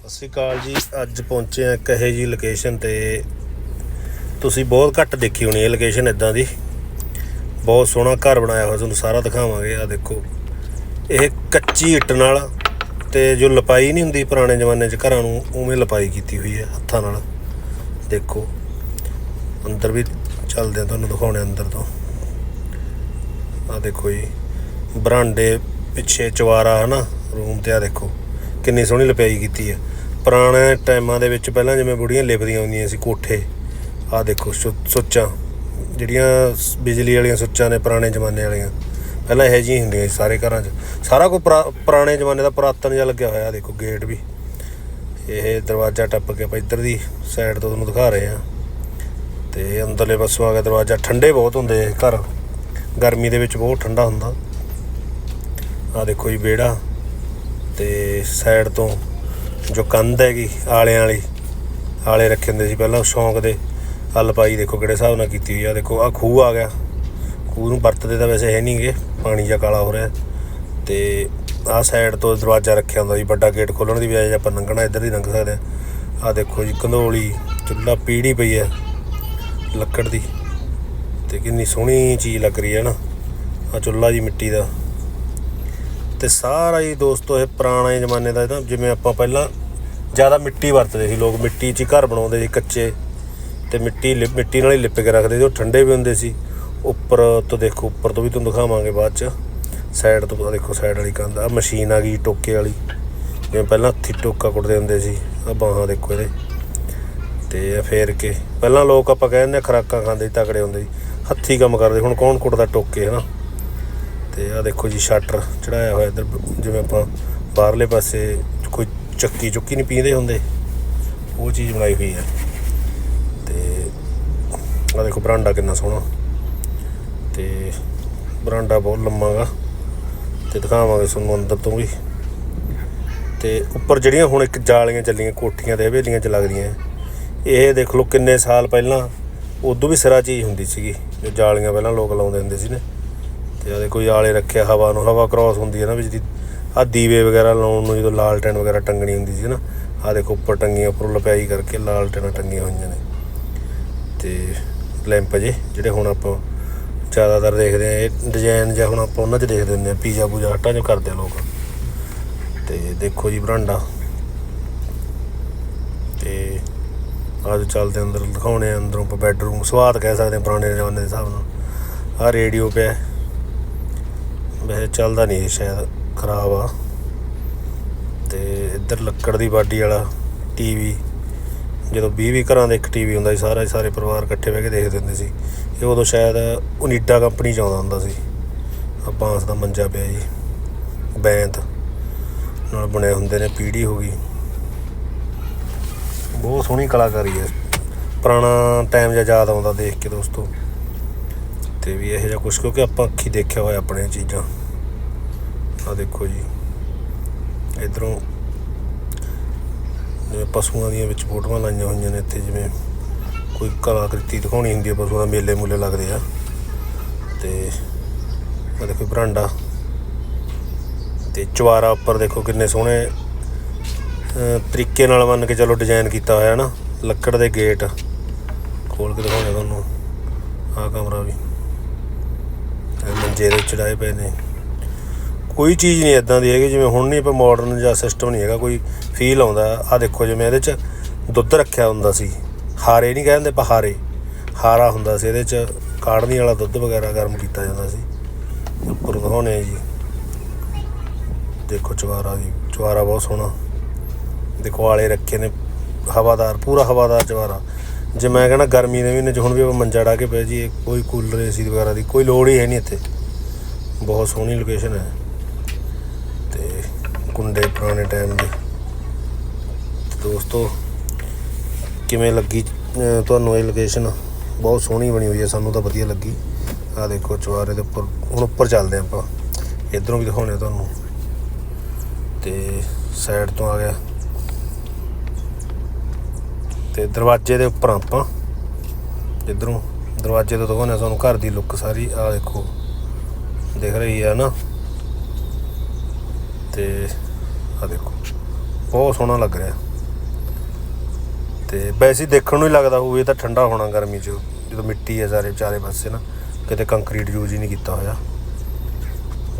ਸਤਿ ਸ਼੍ਰੀ ਅਕਾਲ ਜੀ। ਅੱਜ ਪਹੁੰਚੇ ਆ ਕਹੇ ਜੀ ਲੋਕੇਸ਼ਨ ਤੇ। ਤੁਸੀਂ ਬਹੁਤ ਘੱਟ ਦੇਖੀ ਹੋਣੀ ਇਹ ਲੋਕੇਸ਼ਨ ਇਦਾਂ ਦੀ। ਬਹੁਤ ਸੋਹਣਾ ਘਰ ਬਣਾਇਆ ਹੋਇਆ, ਤੁਹਾਨੂੰ ਸਾਰਾ ਦਿਖਾਵਾਂਗੇ। ਆ ਦੇਖੋ, ਇਹ ਕੱਚੀ ਇੱਟ ਨਾਲ ਤੇ ਜੋ ਲਪਾਈ ਨਹੀਂ ਹੁੰਦੀ ਪੁਰਾਣੇ ਜ਼ਮਾਨੇ 'ਚ ਘਰਾਂ ਨੂੰ, ਉਵੇਂ ਲਪਾਈ ਕੀਤੀ ਹੋਈ ਹੈ ਹੱਥਾਂ ਨਾਲ। ਦੇਖੋ, ਅੰਦਰ ਵੀ ਚੱਲਦੇ ਆ, ਤੁਹਾਨੂੰ ਦਿਖਾਉਣੇ ਅੰਦਰ ਤੋਂ। ਆ ਦੇਖੋ ਜੀ, ਬਰਾਂਡੇ ਪਿੱਛੇ ਚਵਾਰਾ, ਹਨਾ? ਰੂਮ ਤੇ ਆ ਦੇਖੋ। ਕਿੰਨੀ ਸੋਹਣੀ ਲਪਾਈ ਕੀਤੀ ਹੈ ਪੁਰਾਣੇ ਟਾਈਮਾਂ ਦੇ ਵਿੱਚ ਪਹਿਲਾਂ ਜਿਵੇਂ ਬੁੜੀਆਂ ਲਿਪਦੀਆਂ ਹੁੰਦੀਆਂ ਸੀ ਕੋਠੇ, ਆਹ ਦੇਖੋ ਸੁ- ਸੁੱਚਾਂ, ਜਿਹੜੀਆਂ ਬਿਜਲੀ ਵਾਲੀਆਂ ਸੁੱਚਾਂ ਨੇ ਪੁਰਾਣੇ ਜ਼ਮਾਨੇ ਵਾਲੀਆਂ, ਪਹਿਲਾਂ ਇਹੋ ਜਿਹੀਆਂ ਹੁੰਦੀਆਂ ਸੀ ਸਾਰੇ ਘਰਾਂ 'ਚ। ਸਾਰਾ ਕੁਝ ਪੁਰਾਣੇ ਜ਼ਮਾਨੇ ਦਾ ਪੁਰਾਤਨ ਜਿਹਾ ਲੱਗਿਆ ਹੋਇਆ ਦੇਖੋ ਗੇਟ ਵੀ। ਇਹ ਦਰਵਾਜ਼ਾ ਟੱਪ ਕੇ ਆਪਾਂ ਇੱਧਰ ਦੀ ਸਾਈਡ ਤੋਂ ਤੁਹਾਨੂੰ ਦਿਖਾ ਰਹੇ ਹਾਂ। ਤੇ ਅੰਦਰਲੇ ਪਾਸੋਂ ਆ ਗਿਆ ਦਰਵਾਜ਼ਾ, ਠੰਡੇ ਬਹੁਤ ਹੁੰਦੇ ਘਰ। ਗਰਮੀ ਦੇ ਵਿੱਚ ਬਹੁਤ ਠੰਡਾ ਹੁੰਦਾ। ਆ ਦੇਖੋ ਜੀ ਵਿਹੜਾ। ਤੇ ਸਾਈਡ ਤੋਂ ਜੋ ਕੰਧ ਹੈਗੀ ਆਲਿਆਂ ਵਾਲੀ, ਆਲੇ ਰੱਖੇ ਹੁੰਦੇ ਸੀ ਪਹਿਲਾਂ ਸ਼ੌਂਕ ਦੇ। ਹੱਲ ਪਾਈ ਦੇਖੋ ਕਿਹੜੇ ਹਿਸਾਬ ਨਾਲ ਕੀਤੀ ਹੋਈ ਆ। ਦੇਖੋ ਆ ਖੂਹ ਆ ਗਿਆ। ਖੂਹ ਨੂੰ ਵਰਤਦੇ ਤਾਂ ਵੈਸੇ ਹੈ ਨਹੀਂਗੇ ਪਾਣੀ ਜਾਂ ਕਾਲਾ ਹੋ ਰਿਹਾ। ਤੇ ਆਹ ਸਾਈਡ ਤੋਂ ਦਰਵਾਜ਼ਾ ਰੱਖਿਆ ਹੁੰਦਾ ਜੀ ਵੱਡਾ ਗੇਟ ਖੋਲਣ ਦੀ ਬਜਾਏ ਜੇ ਆਪਾਂ ਲੰਘਣਾ ਇੱਧਰ ਦੀ ਲੰਘ ਸਕਦੇ ਆ ਆ ਦੇਖੋ ਜੀ, ਕੰਧੋਲੀ, ਚੁੱਲ੍ਹਾ ਪੀੜੀ ਪਈ ਹੈ ਲੱਕੜ ਦੀ। ਤੇ ਕਿੰਨੀ ਸੋਹਣੀ ਚੀਜ਼ ਲੱਗ ਰਹੀ ਹੈ ਨਾ। ਆ ਚੁੱਲ੍ਹਾ ਜੀ ਮਿੱਟੀ ਦਾ। ਤੇ ਸਾਰਾ ਹੀ ਦੋਸਤੋ ਇਹ ਪੁਰਾਣੇ ਜ਼ਮਾਨੇ ਦਾ ਇਹਦਾ ਜਿਵੇਂ ਆਪਾਂ ਪਹਿਲਾਂ ਜ਼ਿਆਦਾ ਮਿੱਟੀ ਵਰਤਦੇ ਸੀ, ਲੋਕ ਮਿੱਟੀ 'ਚ ਹੀ ਘਰ ਬਣਾਉਂਦੇ ਸੀ ਕੱਚੇ ਤੇ ਮਿੱਟੀ ਲਿਪ- ਮਿੱਟੀ ਨਾਲ ਹੀ ਲਿਪ ਕੇ ਰੱਖਦੇ ਸੀ, ਉਹ ਠੰਡੇ ਵੀ ਹੁੰਦੇ ਸੀ। ਉੱਪਰ ਤੋਂ ਦੇਖੋ, ਉੱਪਰ ਤੋਂ ਵੀ ਤੁਹਾਨੂੰ ਦਿਖਾਵਾਂਗੇ ਬਾਅਦ 'ਚ। ਸਾਈਡ ਤੋਂ ਪਤਾ ਦੇਖੋ, ਸਾਈਡ ਵਾਲੀ ਕੰਧ ਆ ਮਸ਼ੀਨ ਆ ਗਈ ਟੋਕੇ ਵਾਲੀ। ਜਿਵੇਂ ਪਹਿਲਾਂ ਹੱਥੀ ਟੋਕਾ ਕੁੱਟਦੇ ਹੁੰਦੇ ਸੀ ਆ ਬਾਹਾਂ ਦੇਖੋ ਇਹਦੇ। ਤੇ ਇਹ ਫੇਰ ਕੇ, ਪਹਿਲਾਂ ਲੋਕ ਆਪਾਂ ਕਹਿੰਦੇ ਆ ਖਰਾਕਾਂ ਖਾਂਦੇ ਤਕੜੇ ਹੁੰਦੇ ਸੀ। ਹੱਥੀ ਕੰਮ ਕਰਦੇ ਹੁਣ ਕੌਣ ਕੁੱਟਦਾ ਟੋਕੇ, ਹਨਾ? ਤੇ ਆ ਦੇਖੋ ਜੀ ਸ਼ਟਰ ਚੜਾਇਆ ਹੋਇਆ ਇੱਧਰ, ਜਿਵੇਂ ਆਪਾਂ ਬਾਹਰਲੇ ਪਾਸੇ ਕੋਈ ਚੱਕੀ ਚੁੱਕੀ ਨਹੀਂ ਪੀਂਦੇ ਹੁੰਦੇ, ਉਹ ਚੀਜ਼ ਬਣਾਈ ਹੋਈ ਹੈ। ਤੇ ਆ ਦੇਖੋ ਬਰਾਂਡਾ ਕਿੰਨਾ ਸੋਹਣਾ। ਤੇ ਬਰਾਂਡਾ ਬਹੁਤ ਲੰਮਾ ਗਾ, ਤੇ ਦਿਖਾਵਾਂਗੇ ਤੁਹਾਨੂੰ ਅੰਦਰ ਤੋਂ ਵੀ। ਤੇ ਉੱਪਰ ਜਿਹੜੀਆਂ ਹੁਣ ਇੱਕ ਜਾਲੀਆਂ ਚੱਲੀਆਂ, ਕੋਠੀਆਂ ਤੇ ਹਵੇਲੀਆਂ ਚ ਲੱਗਦੀਆਂ, ਇਹ ਦੇਖ ਲਓ ਕਿੰਨੇ ਸਾਲ ਪਹਿਲਾਂ ਉਦੋਂ ਵੀ ਸਿਰਾ ਚੀਜ਼ ਹੁੰਦੀ ਸੀਗੀ, ਜੋ ਜਾਲੀਆਂ ਪਹਿਲਾਂ ਲੋਕ ਲਾਉਂਦੇ ਹੁੰਦੇ ਸੀ ਨੇ। ਤੇ ਆਦੇ ਕੋਈ ਆਲੇ ਰੱਖਿਆ ਹਵਾ ਨੂੰ, ਹਵਾ ਕ੍ਰਾਸ ਹੁੰਦੀ ਹੈ ਨਾ ਵਿੱਚ ਦੀ ਆ ਦੀਵੇ ਵਗੈਰਾ ਲਾਉਣ ਨੂੰ ਜਦੋਂ ਲਾਲਟੈਨ ਵਗੈਰਾ ਟੰਗਣੀ ਹੁੰਦੀ ਸੀ ਨਾ ਆ ਦੇਖੋ ਉੱਪਰ ਟੰਗੀਆਂ, ਉੱਪਰੋਂ ਲਪਾਈ ਕਰਕੇ ਲਾਲਟੈਨਾਂ ਟੰਗੀਆਂ ਹੋਈਆਂ ਨੇ। ਤੇ ਲੈਂਪ ਜੇ, ਜਿਹੜੇ ਹੁਣ ਆਪਾਂ ਜ਼ਿਆਦਾਤਰ ਦੇਖਦੇ ਆ ਇਹ ਡਿਜ਼ਾਈਨ ਜਾਂ ਹੁਣ ਆਪਾਂ ਉਹਨਾਂ 'ਚ ਦੇਖਦੇ ਹੁੰਦੇ ਆ ਪੀਜ਼ਾ ਪੂਜਾ ਹਟਾਂ 'ਚ ਕਰਦੇ ਆ ਲੋਕ। ਤੇ ਦੇਖੋ ਜੀ ਬਰਾਂਡਾ। ਤੇ ਅੱਜ ਚੱਲਦੇ ਅੰਦਰ, ਦਿਖਾਉਣੇ ਆ ਅੰਦਰੋਂ ਆਪਾਂ ਬੈੱਡਰੂਮ ਸਵਾਦ ਕਹਿ ਸਕਦੇ ਆ ਪੁਰਾਣੇ ਜ਼ਮਾਨੇ ਦੇ ਹਿਸਾਬ ਨਾਲ। ਆ ਰੇਡੀਓ ਪਿਆ। ਵੈਸੇ ਚੱਲਦਾ ਨਹੀਂ ਇਹ ਸ਼ਾਇਦ, ਖਰਾਬ ਆ। ਤੇ ਇੱਧਰ ਲੱਕੜ ਦੀ ਬਾਡੀ ਵਾਲਾ ਟੀਵੀ, ਜਦੋਂ 20 20 ਘਰਾਂ ਦੇ ਇੱਕ ਟੀਵੀ ਹੁੰਦਾ ਸੀ, ਸਾਰਾ ਸਾਰੇ ਪਰਿਵਾਰ ਇਕੱਠੇ ਬਹਿ ਕੇ ਦੇਖਦੇ ਹੁੰਦੇ ਸੀ। ਇਹ ਉਦੋਂ ਸ਼ਾਇਦ ਉਨੀਡਾ ਕੰਪਨੀ ਚ ਆਉਂਦਾ ਹੁੰਦਾ ਸੀ। ਆ ਬਾਂਸ ਦਾ ਮੰਜਾ ਪਿਆ ਜੀ, ਬੈਂਤ ਨਾਲ ਬਣੇ ਹੁੰਦੇ ਨੇ, ਪੀੜੀ ਹੋ ਗਈ। ਬਹੁਤ ਸੋਹਣੀ ਕਲਾਕਾਰੀ ਹੈ। ਪੁਰਾਣਾ ਟਾਈਮ ਜਿਹਾ ਯਾਦ ਆਉਂਦਾ ਦੇਖ ਕੇ ਦੋਸਤੋ। ਤੇ ਵੀ ਇਹੋ ਜਿਹਾ ਕੁਝ ਕਿਉਂਕਿ ਆਪਾਂ ਅੱਖੀ ਦੇਖਿਆ ਹੋਇਆ ਆਪਣੇ ਚੀਜ਼ਾਂ। ਆ ਦੇਖੋ ਜੀ। ਇਧਰੋਂ ਜਿਵੇਂ ਪਸ਼ੂਆਂ ਦੀਆਂ ਵਿੱਚ ਫੋਟੋਆਂ ਲਾਈਆਂ ਹੋਈਆਂ ਨੇ ਇੱਥੇ, ਜਿਵੇਂ ਕੋਈ ਕਲਾਕ੍ਰਿਤੀ ਦਿਖਾਉਣੀ ਹੁੰਦੀ ਹੈ ਪਸ਼ੂਆਂ ਦਾ ਮੇਲੇ ਮੂਲੇ ਲੱਗਦੇ ਆ। ਤੇ ਆ ਦੇਖੋ ਬਰਾਂਡਾ। ਤੇ ਚਵਾਰਾ ਉੱਪਰ ਦੇਖੋ ਕਿੰਨੇ ਸੋਹਣੇ ਤਰੀਕੇ ਨਾਲ ਮੰਨ ਕੇ ਚਲੋ ਡਿਜ਼ਾਈਨ ਕੀਤਾ ਹੋਇਆ ਨਾ, ਲੱਕੜ ਦੇ ਗੇਟ। ਖੋਲ ਕੇ ਦਿਖਾਉਂਦਾ ਤੁਹਾਨੂੰ। ਆਹ ਕਮਰਾ ਵੀ। ਮੰਜੇ ਦੇ ਚੜਾਏ ਪਏ ਨੇ। ਕੋਈ ਚੀਜ਼ ਨਹੀਂ ਇਦਾਂ ਦੀ ਹੈਗੀ, ਜਿਵੇਂ ਹੁਣ ਨਹੀਂ ਆਪਾਂ ਮਾਡਰਨ ਜਾਂ ਸਿਸਟਮ ਨਹੀਂ ਹੈਗਾ, ਕੋਈ ਫੀਲ ਆਉਂਦਾ। ਆ ਦੇਖੋ ਜਿਵੇਂ ਇਹਦੇ ਚ ਦੁੱਧ ਰੱਖਿਆ ਹੁੰਦਾ ਸੀ। ਹਾਰੇ ਨਹੀਂ ਕਹਿੰਦੇ ਪਹਾਰੇ ਹਾਰਾ। ਹੁੰਦਾ ਸੀ ਇਹਦੇ ਚ ਕਾੜਨੀ ਵਾਲਾ ਦੁੱਧ ਵਗੈਰਾ ਗਰਮ ਕੀਤਾ ਜਾਂਦਾ ਸੀ। ਉੱਪਰ ਦਿਖਾਉਣੇ ਜੀ। ਦੇਖੋ ਚਵਾਰਾ ਜੀ ਚਵਾਰਾ ਬਹੁਤ ਸੋਹਣਾ। ਦੇਖੋ ਆਲੇ ਰੱਖੇ ਨੇ, ਹਵਾਦਾਰ, ਪੂਰਾ ਹਵਾਦਾਰ ਚਵਾਰਾ ਜੇ ਮੈਂ ਕਹਿੰਦਾ ਗਰਮੀ ਦੇ ਮਹੀਨੇ ਚ ਹੁਣ ਵੀ ਆਪਾਂ ਮੰਜਾ ਡਾ ਕੇ ਪੈ ਜੀ ਕੋਈ ਕੂਲਰ ਏਸੀ ਵਗੈਰਾ ਦੀ ਕੋਈ ਲੋੜ ਹੀ ਹੈ ਨਹੀਂ ਇੱਥੇ। ਬਹੁਤ ਸੋਹਣੀ ਲੋਕੇਸ਼ਨ ਹੈ। ਕੁੰਡੇ ਪੁਰਾਣੇ ਟਾਈਮ ਦੇ। ਦੋਸਤੋ, ਕਿਵੇਂ ਲੱਗੀ ਤੁਹਾਨੂੰ ਇਹ ਲੋਕੇਸ਼ਨ ਬਹੁਤ ਸੋਹਣੀ ਬਣੀ ਹੋਈ ਹੈ, ਸਾਨੂੰ ਤਾਂ ਵਧੀਆ ਲੱਗੀ। ਆ ਦੇਖੋ ਚਵਾਰੇ ਦੇ ਉੱਪਰ, ਹੁਣ ਉੱਪਰ ਚੱਲਦੇ ਹਾਂ ਆਪਾਂ। ਇਧਰੋਂ ਵੀ ਦਿਖਾਉਣੇ ਆ ਤੁਹਾਨੂੰ। ਤੇ ਸਾਈਡ ਤੋਂ ਆ ਗਿਆ। ਤੇ ਦਰਵਾਜ਼ੇ ਦੇ ਉੱਪਰ ਆਪਾਂ, ਇਧਰੋਂ ਦਰਵਾਜ਼ੇ ਤੋਂ ਦਿਖਾਉਂਦੇ ਆ ਤੁਹਾਨੂੰ, ਘਰ ਦੀ ਲੁੱਕ ਸਾਰੀ। ਆ ਦੇਖੋ, ਦਿਖ ਰਹੀ ਹੈ ਨਾ? ਤੇ ਆ ਦੇਖੋ, ਬਹੁਤ ਸੋਹਣਾ ਲੱਗ ਰਿਹਾ। ਤੇ ਵੈਸੇ ਦੇਖਣ ਨੂੰ ਹੀ ਲੱਗਦਾ ਹੋਵੇ ਇਹ ਤਾਂ ਠੰਡਾ ਹੋਣਾ ਗਰਮੀ 'ਚ, ਜਦੋਂ ਮਿੱਟੀ ਹੈ ਸਾਰੇ, ਚਾਰੇ ਪਾਸੇ ਨਾ, ਕਿਤੇ ਕੰਕਰੀਟ ਯੂਜ਼ ਹੀ ਨਹੀਂ ਕੀਤਾ ਹੋਇਆ।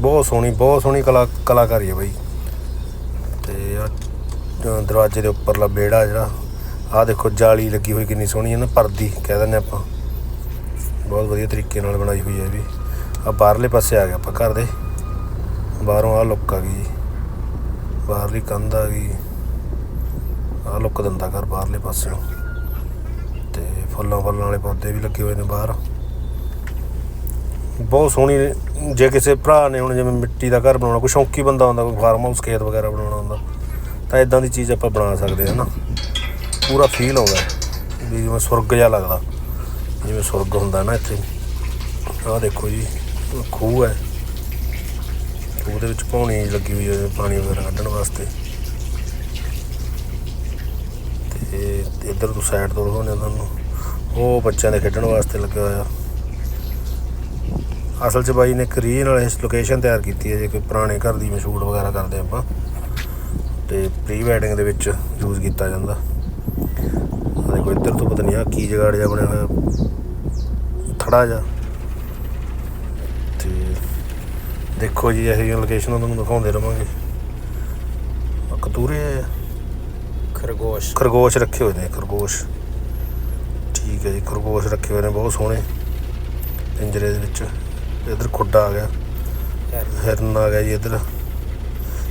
ਬਹੁਤ ਸੋਹਣੀ ਬਹੁਤ ਸੋਹਣੀ ਕਲਾ, ਕਲਾਕਾਰੀ ਹੈ ਬਾਈ। ਤੇ ਆਹ ਦਰਵਾਜ਼ੇ ਦੇ ਉੱਪਰਲਾ ਵਿਹੜਾ ਜਿਹੜਾ, ਆਹ ਦੇਖੋ ਜਾਲੀ ਲੱਗੀ ਹੋਈ ਕਿੰਨੀ ਸੋਹਣੀ ਹੈ ਨਾ ਪਰਦੀ ਕਹਿ ਦਿੰਦੇ ਆਪਾਂ। ਬਹੁਤ ਵਧੀਆ ਤਰੀਕੇ ਨਾਲ ਬਣਾਈ ਹੋਈ ਹੈ ਇਹ ਵੀ। ਆ ਬਾਹਰਲੇ ਪਾਸੇ ਆ ਗਿਆ ਆਪਾਂ ਘਰ ਦੇ। ਬਾਹਰੋਂ ਆਹ ਲੁੱਕ ਆ ਗਈ ਜੀ। ਬਾਹਰਲੀ ਕੰਧ ਆ ਗਈ। ਆਹ ਲੁੱਕ ਦਿੰਦਾ ਘਰ ਬਾਹਰਲੇ ਪਾਸਿਓਂ। ਤੇ ਫੁੱਲਾਂ ਫੁੱਲਾਂ ਵਾਲੇ ਪੌਦੇ ਵੀ ਲੱਗੇ ਹੋਏ ਨੇ ਬਾਹਰ। ਬਹੁਤ ਸੋਹਣੀ ਜੇ ਕਿਸੇ ਭਰਾ ਨੇ ਹੁਣ ਜਿਵੇਂ ਮਿੱਟੀ ਦਾ ਘਰ ਬਣਾਉਣਾ, ਕੋਈ ਸ਼ੌਂਕੀ ਬੰਦਾ ਹੁੰਦਾ, ਕੋਈ ਫਾਰਮ ਹਾਊਸ ਖੇਤ ਵਗੈਰਾ ਬਣਾਉਣਾ ਹੁੰਦਾ, ਤਾਂ ਇਦਾਂ ਦੀ ਚੀਜ਼ ਆਪਾਂ ਬਣਾ ਸਕਦੇ ਹਾਂ ਨਾ। ਪੂਰਾ ਫੀਲ ਆਉਂਦਾ ਵੀ ਜਿਵੇਂ ਸੁਰਗ ਜਿਹਾ ਲੱਗਦਾ। ਜਿਵੇਂ ਸੁਰਗ ਹੁੰਦਾ ਨਾ ਇੱਥੇ। ਆਹ ਦੇਖੋ ਜੀ, ਖੂਹ ਹੈ। ਖੂਹ ਵਿੱਚ ਪੌਣੀ ਲੱਗੀ ਹੋਈ ਹੈ ਪਾਣੀ ਵਗੈਰਾ ਕੱਢਣ ਵਾਸਤੇ। ਤੇ ਇੱਧਰ ਤੋਂ ਸਾਈਡ ਤੋਂ ਦਿਖਾਉਂਦੇ ਤੁਹਾਨੂੰ। ਉਹ ਬੱਚਿਆਂ ਦੇ ਖੇਡਣ ਵਾਸਤੇ ਲੱਗਿਆ ਹੋਇਆ। ਅਸਲ 'ਚ ਬਾਈ ਨੇ ਇੱਕ ਰੀਜ ਨਾਲ ਇਸ ਲੋਕੇਸ਼ਨ ਤਿਆਰ ਕੀਤੀ ਹੈ, ਜੇ ਕੋਈ ਪੁਰਾਣੇ ਘਰ ਦੀ ਮਸ਼ਹੂਰ ਵਗੈਰਾ ਕਰਦੇ ਆਪਾਂ। ਤੇ ਪ੍ਰੀ ਵੈਡਿੰਗ ਦੇ ਵਿੱਚ ਯੂਜ਼ ਕੀਤਾ ਜਾਂਦਾ। ਆਹ ਦੇਖੋ ਇੱਧਰ ਤੋਂ ਪਤਾ ਨਹੀਂ ਆ ਕੀ ਜਗਾੜ ਜਿਹਾ ਬਣਿਆ ਹੋਇਆ। ਥੜਾ ਜਿਹਾ। ਤੇ ਦੇਖੋ ਜੀ ਇਹੋ ਜਿਹੀਆਂ ਲੋਕੇਸ਼ਨਾਂ ਤੁਹਾਨੂੰ ਦਿਖਾਉਂਦੇ ਰਵਾਂਗੇ। ਕਤੂਰੇ ਖਰਗੋਸ਼। ਖਰਗੋਸ਼ ਰੱਖੇ ਹੋਏ ਨੇ ਖਰਗੋਸ਼। ਠੀਕ ਹੈ ਜੀ ਖਰਗੋਸ਼ ਰੱਖੇ ਹੋਏ ਨੇ ਬਹੁਤ ਸੋਹਣੇ। ਪਿੰਜਰੇ ਦੇ ਵਿੱਚ। ਇਧਰ ਖੁੱਡਾ ਆ ਗਿਆ। ਹਿਰਨ। ਆ ਗਿਆ ਜੀ ਇਧਰ।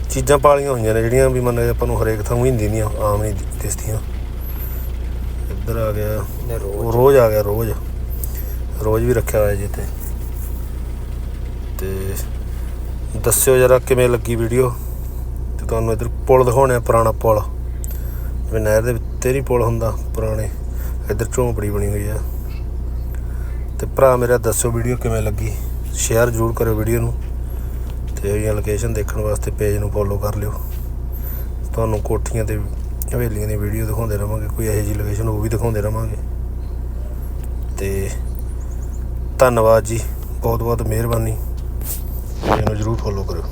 ਚੀਜ਼ਾਂ ਪਾਲੀਆਂ ਹੋਈਆਂ ਨੇ ਜਿਹੜੀਆਂ ਵੀ ਮੰਨ ਲਓ ਆਪਾਂ ਨੂੰ ਹਰੇਕ ਥਾਂ ਹੀ ਨਹੀਂ ਆਮ ਨਹੀਂ ਦਿਸਦੀਆਂ। ਇੱਧਰ ਆ ਗਿਆ। ਰੋਜ਼ ਆ ਗਿਆ ਰੋਜ਼। ਰੋਜ਼ ਵੀ ਰੱਖਿਆ ਹੋਇਆ ਜੀ ਇੱਥੇ। ਤੇ ਦੱਸਿਓ ਜਰਾ ਕਿਵੇਂ ਲੱਗੀ ਵੀਡੀਓ? ਤੇ ਤੁਹਾਨੂੰ ਇੱਧਰ ਪੁਲ ਦਿਖਾਉਣੇ ਆ, ਪੁਰਾਣਾ ਪੁਲ। ਜਿਵੇਂ ਨਹਿਰ ਦੇ ਉੱਤੇ ਨਹੀਂ ਪੁਲ ਹੁੰਦਾ, ਪੁਰਾਣੇ। ਇੱਧਰ ਝੌਂਪੜੀ ਬਣੀ ਹੋਈ ਆ। ਤੇ ਭਰਾ ਮੇਰਾ ਦੱਸਿਓ ਵੀਡੀਓ ਕਿਵੇਂ ਲੱਗੀ? ਸ਼ੇਅਰ ਜ਼ਰੂਰ ਕਰਿਓ ਵੀਡੀਓ ਨੂੰ। ਤੇ ਇਹ ਲੋਕੇਸ਼ਨ ਦੇਖਣ ਵਾਸਤੇ ਪੇਜ ਨੂੰ ਫੋਲੋ ਕਰ ਲਿਓ। ਤੁਹਾਨੂੰ ਕੋਠੀਆਂ ਤੇ ਹਵੇਲੀਆਂ ਦੀ ਵੀਡੀਓ ਦਿਖਾਉਂਦੇ ਰਵਾਂਗੇ। ਕੋਈ ਇਹੋ ਜਿਹੀ ਲੋਕੇਸ਼ਨ ਉਹ ਵੀ ਦਿਖਾਉਂਦੇ ਰਵਾਂਗੇ। ਤੇ ਧੰਨਵਾਦ ਜੀ। ਬਹੁਤ ਬਹੁਤ ਮਿਹਰਬਾਨੀ। ਇਹਨੂੰ ਜ਼ਰੂਰ ਫੋਲੋ ਕਰਿਓ।